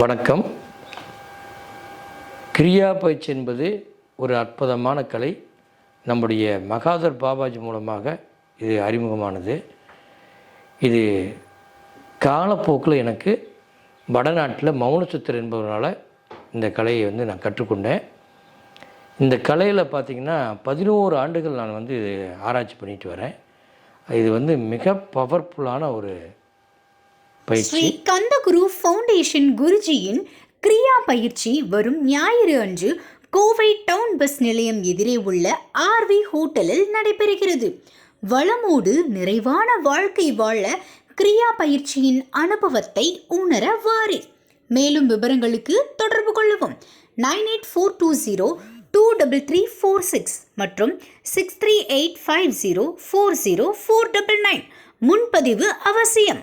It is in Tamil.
வணக்கம். கிரியா பயிற்சி என்பது ஒரு அற்புதமான கலை. நம்முடைய மகாதர் பாபாஜி மூலமாக இது அறிமுகமானது. இது காலப்போக்கில் எனக்கு வடநாட்டில் மௌனசுத்தர் என்பவரால் இந்த கலையை வந்து நான் கற்றுக்கொண்டேன். இந்த கலையில் பார்த்திங்கன்னா பதினோரு ஆண்டுகள் நான் வந்து இது ஆராய்ச்சி பண்ணிட்டு வரேன். இது வந்து மிக பவர்ஃபுல்லான ஒரு பயிற்சி. ஸ்ரீ கந்தகுரு ஃபவுண்டேஷன் குருஜியின் கிரியா பயிற்சி வரும் ஞாயிறு அன்று கோவை டவுன் பஸ் நிலையம் எதிரே உள்ள ஆர்வி ஹோட்டலில் நடைபெறுகிறது. வளமோடு நிறைவான வாழ்க்கை வாழ கிரியா பயிற்சியின் அனுபவத்தை உணர வாரி. மேலும் விவரங்களுக்கு தொடர்பு கொள்ளவும். Nine eight four two zero two double three four six மற்றும் six three eight five zero four zero four double nine. முன்பதிவு அவசியம்.